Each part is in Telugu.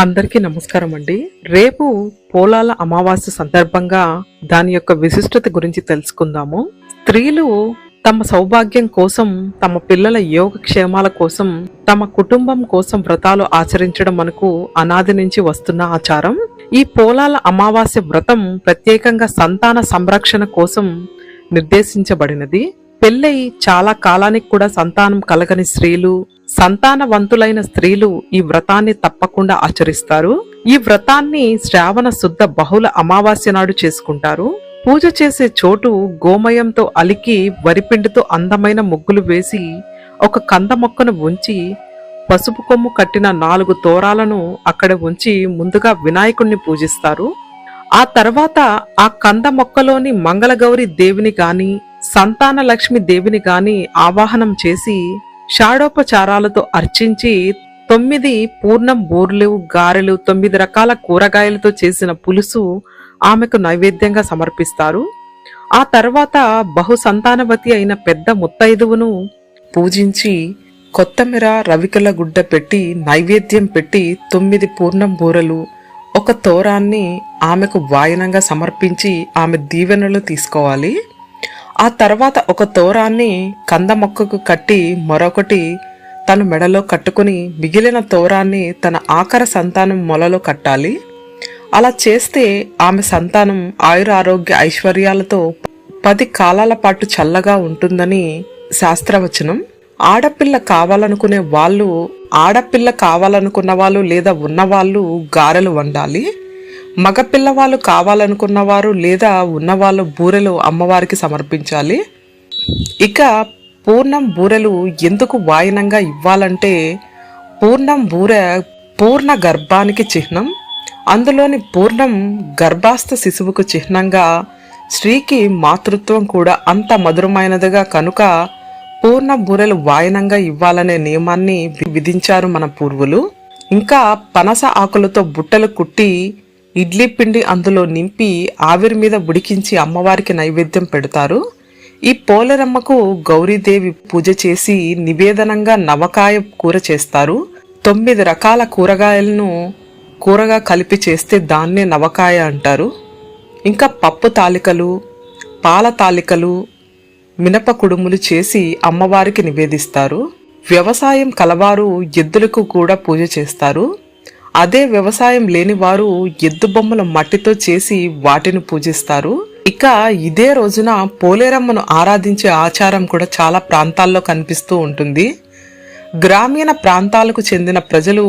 అందరికీ నమస్కారం అండి. రేపు పోలాల అమావాస్య సందర్భంగా దాని యొక్క విశిష్టత గురించి తెలుసుకుందాము. స్త్రీలు తమ సౌభాగ్యం కోసం తమ పిల్లల యోగక్షేమాల కోసం తమ కుటుంబం కోసం వ్రతాలు ఆచరించడం మనకు అనాది నుంచి వస్తున్న ఆచారం. ఈ పోలాల అమావాస్య వ్రతం ప్రత్యేకంగా సంతాన సంరక్షణ కోసం నిర్దేశించబడినది. పెళ్ళై చాలా కాలానికి కూడా సంతానం కలగని స్త్రీలు సంతానవంతులైన స్త్రీలు ఈ వ్రతాన్ని తప్పకుండా ఆచరిస్తారు. ఈ వ్రతాన్ని శ్రావణ శుద్ధ బహుళ అమావాస్య నాడు చేసుకుంటారు. పూజ చేసే చోటు గోమయంతో అలికి వరిపిండితో అందమైన ముగ్గులు వేసి ఒక కంద మొక్కను ఉంచి పసుపు కొమ్ము కట్టిన నాలుగు తోరాలను అక్కడ ఉంచి ముందుగా వినాయకుణ్ణి పూజిస్తారు. ఆ తర్వాత ఆ కంద మొక్కలోని మంగళగౌరి దేవిని గాని సంతాన లక్ష్మి దేవిని గాని ఆవాహనం చేసి షాడోపచారాలతో అర్చించి తొమ్మిది పూర్ణం బూర్లు గారెలు తొమ్మిది రకాల కూరగాయలతో చేసిన పులుసు ఆమెకు నైవేద్యంగా సమర్పిస్తారు. ఆ తర్వాత బహుసంతానవతి అయిన పెద్ద ముత్తైదువును పూజించి కొత్తమీర రవికల గుడ్డ పెట్టి నైవేద్యం పెట్టి తొమ్మిది పూర్ణం బూరలు ఒక తోరాన్ని ఆమెకు వాయనంగా సమర్పించి ఆమె దీవెనలు తీసుకోవాలి. ఆ తర్వాత ఒక తోరాన్ని కంద మొక్కకు కట్టి మరొకటి తన మెడలో కట్టుకుని మిగిలిన తోరాన్ని తన ఆఖర సంతానం మొలలో కట్టాలి. అలా చేస్తే ఆమె సంతానం ఆయుర ఆరోగ్య ఐశ్వర్యాలతో పది కాలాల పాటు చల్లగా ఉంటుందని శాస్త్రవచనం. ఆడపిల్ల కావాలనుకునే వాళ్ళు ఆడపిల్ల కావాలనుకున్న వాళ్ళు లేదా ఉన్నవాళ్ళు గారెలు వండాలి. మగపిల్లవాళ్ళు కావాలనుకున్నవారు లేదా ఉన్నవాళ్ళు బూరెలు అమ్మవారికి సమర్పించాలి. ఇక పూర్ణం బూరెలు ఎందుకు వాయనంగా ఇవ్వాలంటే పూర్ణం బూర పూర్ణ గర్భానికి చిహ్నం అందులోని పూర్ణం గర్భాస్థ శిశువుకు చిహ్నంగా స్త్రీకి మాతృత్వం కూడా అంత మధురమైనదిగా కనుక పూర్ణ బూరెలు వాయనంగా ఇవ్వాలనే నియమాన్ని విధించారు మన పూర్వులు. ఇంకా పనస ఆకులతో బుట్టలు కుట్టి ఇడ్లీ పిండి అందులో నింపి ఆవిరి మీద ఉడికించి అమ్మవారికి నైవేద్యం పెడతారు. ఈ పోలేరమ్మకు గౌరీదేవి పూజ చేసి నివేదనంగా నవకాయ కూర చేస్తారు. తొమ్మిది రకాల కూరగాయలను కూరగా కలిపి చేస్తే దాన్నే నవకాయ అంటారు. ఇంకా పప్పు తాలికలు పాల తాలికలు మినప కుడుములు చేసి అమ్మవారికి నివేదిస్తారు. వ్యవసాయం కలవారు ఎద్దులకు కూడా పూజ చేస్తారు. అదే వ్యవసాయం లేని వారు ఎద్దు బొమ్మల మట్టితో చేసి వాటిని పూజిస్తారు. ఇక ఇదే రోజున పోలేరమ్మను ఆరాధించే ఆచారం కూడా చాలా ప్రాంతాల్లో కనిపిస్తూ ఉంటుంది. గ్రామీణ ప్రాంతాలకు చెందిన ప్రజలు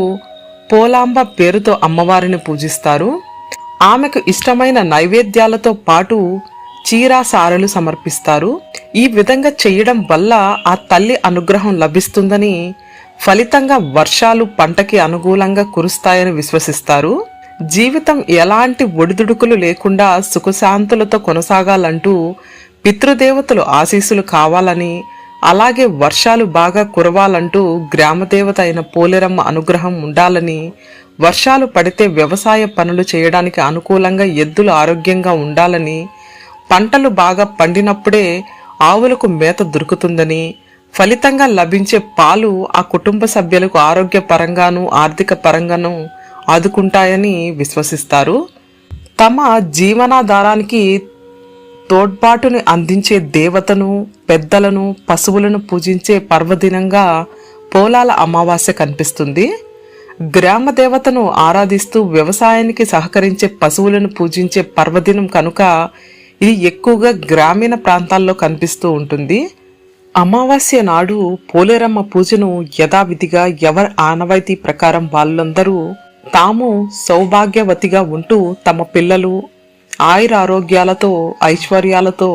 పోలాంబ పేరుతో అమ్మవారిని పూజిస్తారు. ఆమెకు ఇష్టమైన నైవేద్యాలతో పాటు చీరా సారలు సమర్పిస్తారు. ఈ విధంగా చేయడం వల్ల ఆ తల్లి అనుగ్రహం లభిస్తుందని ఫలితంగా వర్షాలు పంటకి అనుకూలంగా కురుస్తాయని విశ్వసిస్తారు. జీవితం ఎలాంటి ఒడిదుడుకులు లేకుండా సుఖశాంతులతో కొనసాగాలంటూ పితృదేవతలు ఆశీస్సులు కావాలని అలాగే వర్షాలు బాగా కురవాలంటూ గ్రామదేవత అయిన పోలేరమ్మ అనుగ్రహం ఉండాలని వర్షాలు పడితే వ్యవసాయ పనులు చేయడానికి అనుకూలంగా ఎద్దులు ఆరోగ్యంగా ఉండాలని పంటలు బాగా పండినప్పుడే ఆవులకు మేత దొరుకుతుందని ఫలితంగా లభించే పాలు ఆ కుటుంబ సభ్యులకు ఆరోగ్యపరంగాను ఆర్థిక పరంగాను ఆదుకుంటాయని విశ్వసిస్తారు. తమ జీవనాధారానికి తోడ్పాటుని అందించే దేవతను పెద్దలను పశువులను పూజించే పర్వదినంగా పోలాల అమావాస్య కనిపిస్తుంది. గ్రామ దేవతను ఆరాధిస్తూ వ్యవసాయానికి సహకరించే పశువులను పూజించే పర్వదినం కనుక ఇది ఎక్కువగా గ్రామీణ ప్రాంతాల్లో కనిపిస్తూ ఉంటుంది. అమావాస్య నాడు పోలేరమ్మ పూజను యథావిధిగా ఎవరి ఆనవాయితీ ప్రకారం వాళ్ళందరూ తాము సౌభాగ్యవతిగా ఉంటూ తమ పిల్లలు ఆయుర ఆరోగ్యాలతో ఐశ్వర్యాలతో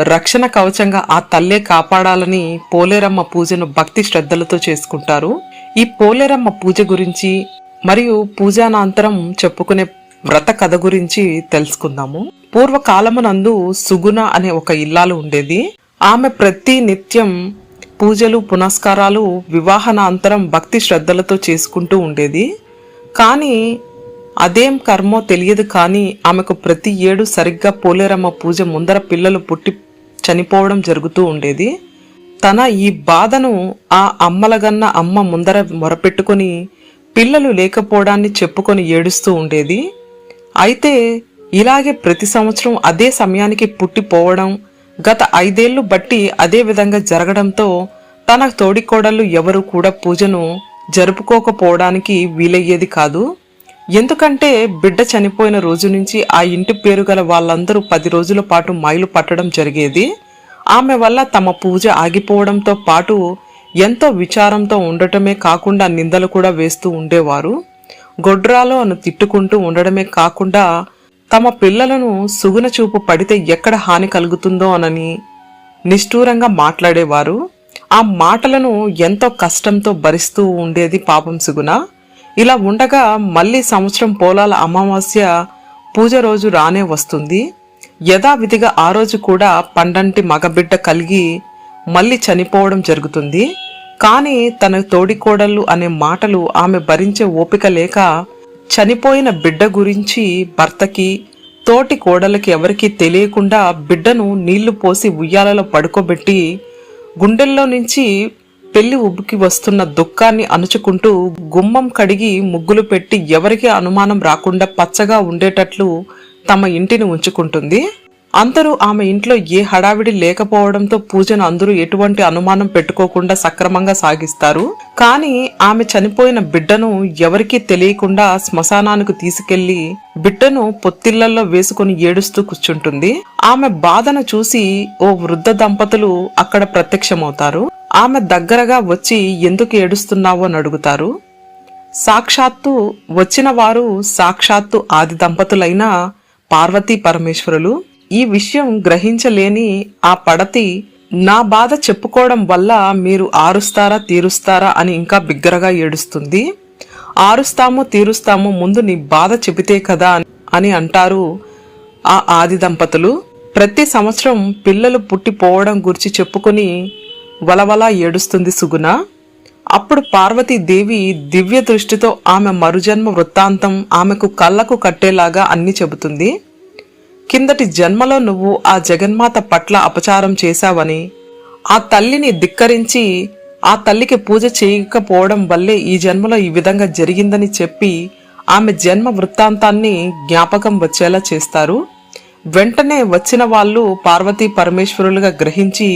రక్షణ కవచంగా ఆ తల్లే కాపాడాలని పోలేరమ్మ పూజను భక్తి శ్రద్ధలతో చేసుకుంటారు. ఈ పోలేరమ్మ పూజ గురించి మరియు పూజానంతరం చెప్పుకునే వ్రత కథ గురించి తెలుసుకుందాము. పూర్వకాలమునందు సుగుణ అనే ఒక ఇల్లాలు ఉండేది. ఆమె ప్రతి నిత్యం పూజలు పునస్కారాలు వివాహనాంతరం భక్తి శ్రద్ధలతో చేసుకుంటూ ఉండేది. కానీ అదేం కర్మో తెలియదు కానీ ఆమెకు ప్రతి ఏడు సరిగ్గా పోలేరమ్మ పూజ ముందర పిల్లలు పుట్టి చనిపోవడం జరుగుతూ ఉండేది. తన ఈ బాధను ఆ అమ్మలగన్న అమ్మ ముందర మొరపెట్టుకొని పిల్లలు లేకపోవడాన్ని చెప్పుకొని ఏడుస్తూ ఉండేది. అయితే ఇలాగే ప్రతి సంవత్సరం అదే సమయానికి పుట్టిపోవడం గత ఐదేళ్ళు బట్టి అదే విధంగా జరగడంతో తన తోడికోడళ్ళు ఎవరు కూడా పూజను జరుపుకోకపోవడానికి వీలయ్యేది కాదు. ఎందుకంటే బిడ్డ చనిపోయిన రోజు నుంచి ఆ ఇంటి పేరు గల వాళ్ళందరూ పది రోజుల పాటు మైలు పట్టడం జరిగేది. ఆమె వల్ల తమ పూజ ఆగిపోవడంతో పాటు ఎంతో విచారంతో ఉండటమే కాకుండా నిందలు కూడా వేస్తూ ఉండేవారు. గొడ్రాలో అను తిట్టుకుంటూ ఉండడమే కాకుండా తమ పిల్లలను సుగుణ చూపు పడితే ఎక్కడ హాని కలుగుతుందో అనని నిష్ఠూరంగా మాట్లాడేవారు. ఆ మాటలను ఎంతో కష్టంతో భరిస్తూ ఉండేది పాపం సుగుణ. ఇలా ఉండగా మళ్ళీ సంవత్సరం పోలాల అమావాస్య పూజ రోజు రానే వస్తుంది. యథావిధిగా ఆ రోజు కూడా పండంటి మగబిడ్డ కలిగి మళ్ళీ చనిపోవడం జరుగుతుంది. కానీ తన తోడికోడళ్ళు అనే మాటలు ఆమె భరించే ఓపిక లేక చనిపోయిన బిడ్డ గురించి భర్తకి తోటి కోడలకి ఎవరికీ తెలియకుండా బిడ్డను నీళ్ళు పోసి ఉయ్యాలలో పడుకోబెట్టి గుండెల్లో నుంచి పెళ్ళి ఉబ్బుకి వస్తున్న దుఃఖాన్ని అణుచుకుంటూ గుమ్మం కడిగి ముగ్గులు పెట్టి ఎవరికి అనుమానం రాకుండా పచ్చగా ఉండేటట్లు తమ ఇంటిని ఉంచుకుంటుంది. అందరూ ఆమె ఇంట్లో ఏ హడావిడి లేకపోవడంతో పూజను అందరూ ఎటువంటి అనుమానం పెట్టుకోకుండా సక్రమంగా సాగిస్తారు. కానీ ఆమె చనిపోయిన బిడ్డను ఎవరికీ తెలియకుండా శ్మశానానికి తీసుకెళ్ళి బిడ్డను పొత్తిళ్ళలో వేసుకుని ఏడుస్తూ కూర్చుంటుంది. ఆమె బాధను చూసి ఓ వృద్ధ దంపతులు అక్కడ ప్రత్యక్షమవుతారు. ఆమె దగ్గరగా వచ్చి ఎందుకు ఏడుస్తున్నావు అని అడుగుతారు. సాక్షాత్తు వచ్చిన వారు సాక్షాత్తు ఆది దంపతులైన పార్వతీ పరమేశ్వరులు. ఈ విషయం గ్రహించలేని ఆ పడతి నా బాధ చెప్పుకోవడం వల్ల మీరు ఆరుస్తారా తీరుస్తారా అని ఇంకా బిగ్గరగా ఏడుస్తుంది. ఆరుస్తాము తీరుస్తాము ముందు నీ బాధ చెబితే కదా అని అంటారు ఆ ఆది దంపతులు. ప్రతి సంవత్సరం పిల్లలు పుట్టిపోవడం గురించి చెప్పుకొని వలవలా ఏడుస్తుంది సుగుణ. అప్పుడు పార్వతీదేవి దివ్య దృష్టితో ఆమె మరుజన్మ వృత్తాంతం ఆమెకు కళ్ళకు కట్టేలాగా అన్ని చెబుతుంది. కిందటి జన్మలో నువ్వు ఆ జగన్మాత పట్ల అపచారం చేశావని ఆ తల్లిని ధిక్కరించి ఆ తల్లికి పూజ చేయకపోవడం వల్లే ఈ జన్మలో ఈ విధంగా జరిగిందని చెప్పి ఆమె జన్మ వృత్తాంతాన్ని జ్ఞాపకం వచ్చేలా చేస్తారు. వెంటనే వచ్చిన వాళ్ళు పార్వతీ పరమేశ్వరులుగా గ్రహించి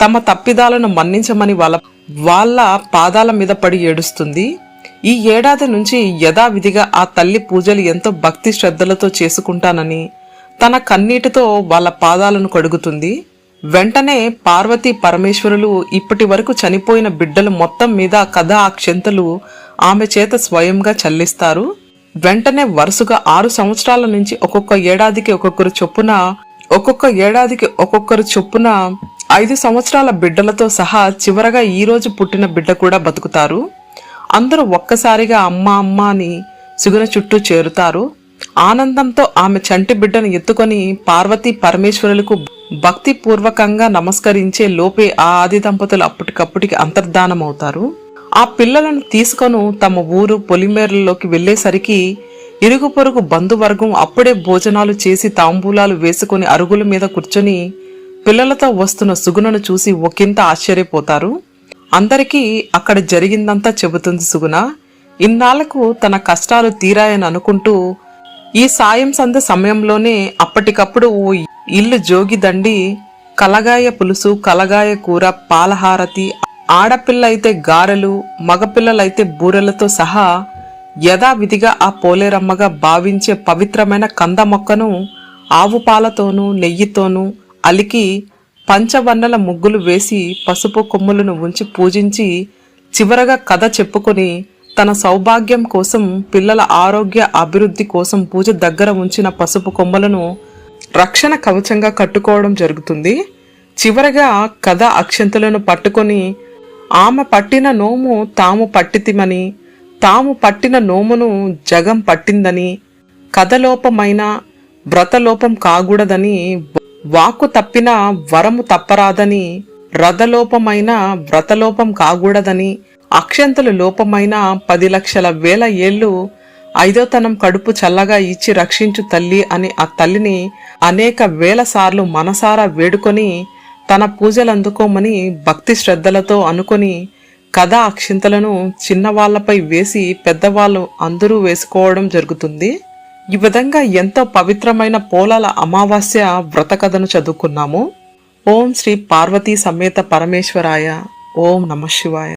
తమ తప్పిదాలను మన్నించమని వాళ్ళ వాళ్ళ పాదాల మీద పడి ఏడుస్తుంది. ఈ ఏడాది నుంచి యథావిధిగా ఆ తల్లి పూజలు ఎంతో భక్తి శ్రద్ధలతో చేసుకుంటానని తన కన్నీటితో వాళ్ళ పాదాలను కడుగుతుంది. వెంటనే పార్వతీ పరమేశ్వరులు ఇప్పటి వరకు చనిపోయిన బిడ్డలు మొత్తం మీద కథ అక్షంతలు ఆమె చేత స్వయంగా చల్లిస్తారు. వెంటనే వరుసగా ఆరు సంవత్సరాల నుంచి ఒక్కొక్క ఏడాదికి ఒక్కొక్కరు చొప్పున ఒక్కొక్క ఏడాదికి ఒక్కొక్కరు చొప్పున ఐదు సంవత్సరాల బిడ్డలతో సహా చివరగా ఈ రోజు పుట్టిన బిడ్డ కూడా బతుకుతారు. అందరూ ఒక్కసారిగా అమ్మ అమ్మ అని సుగుణ చుట్టూ చేరుతారు. ఆనందంతో ఆమె చంటి బిడ్డను ఎత్తుకొని పార్వతీ పరమేశ్వరులకు భక్తి పూర్వకంగా నమస్కరించే లోపే ఆ ఆది దంపతులు అప్పటికప్పటికి అంతర్ధానమవుతారు. ఆ పిల్లలను తీసుకొని తమ ఊరు పొలిమేరల్లోకి వెళ్ళేసరికి ఇరుగు పొరుగు బంధువర్గం అప్పుడే భోజనాలు చేసి తాంబూలాలు వేసుకుని అరుగుల మీద కూర్చొని పిల్లలతో వస్తున్న సుగుణను చూసి ఒకంత ఆశ్చర్యపోతారు. అందరికీ అక్కడ జరిగిందంతా చెబుతుంది సుగుణ. ఇన్నాళ్ళకు తన కష్టాలు తీరాయని అనుకుంటూ ఈ సాయం సంధ్య సమయంలోనే అప్పటికప్పుడు ఓ ఇల్లు జోగిదండి కలగాయ పులుసు కలగాయ కూర పాలహారతి ఆడపిల్ల అయితే గారెలు మగపిల్లలైతే బూరెలతో సహా యథావిధిగా ఆ పోలేరమ్మగా భావించే పవిత్రమైన కంద మొక్కను ఆవు పాలతోనూ నెయ్యితోనూ అలికి పంచవన్నెల ముగ్గులు వేసి పసుపు కొమ్ములను ఉంచి పూజించి చివరగా కథ చెప్పుకొని తన సౌభాగ్యం కోసం పిల్లల ఆరోగ్య అభివృద్ధి కోసం పూజ దగ్గర ఉంచిన పసుపు కొమ్మలను రక్షణ కవచంగా కట్టుకోవడం జరుగుతుంది. చివరగా కథ అక్షంతలను పట్టుకొని ఆమె పట్టిన నోము తాము పట్టితిమని తాము పట్టిన నోమును జగం పట్టిందని కథలోపమైన వ్రతలోపం కాకూడదని వాక్కు తప్పిన వరము తప్పరాదని రథలోపమైన వ్రతలోపం కాకూడదని అక్షంతలు లోపమైన పది లక్షల వేల ఏళ్ళు ఐదోతనం కడుపు చల్లగా ఇచ్చి రక్షించు తల్లి అని ఆ తల్లిని అనేక వేల సార్లు మనసారా వేడుకొని తన పూజలు అందుకోమని భక్తి శ్రద్ధలతో అనుకొని కథ అక్షింతలను చిన్నవాళ్ళపై వేసి పెద్దవాళ్ళు అందరూ వేసుకోవడం జరుగుతుంది. ఈ విధంగా ఎంతో పవిత్రమైన పోలాల అమావాస్య వ్రత కథను చదువుకున్నాము. ఓం శ్రీ పార్వతీ సమేత పరమేశ్వరాయ. ఓం నమ శివాయ.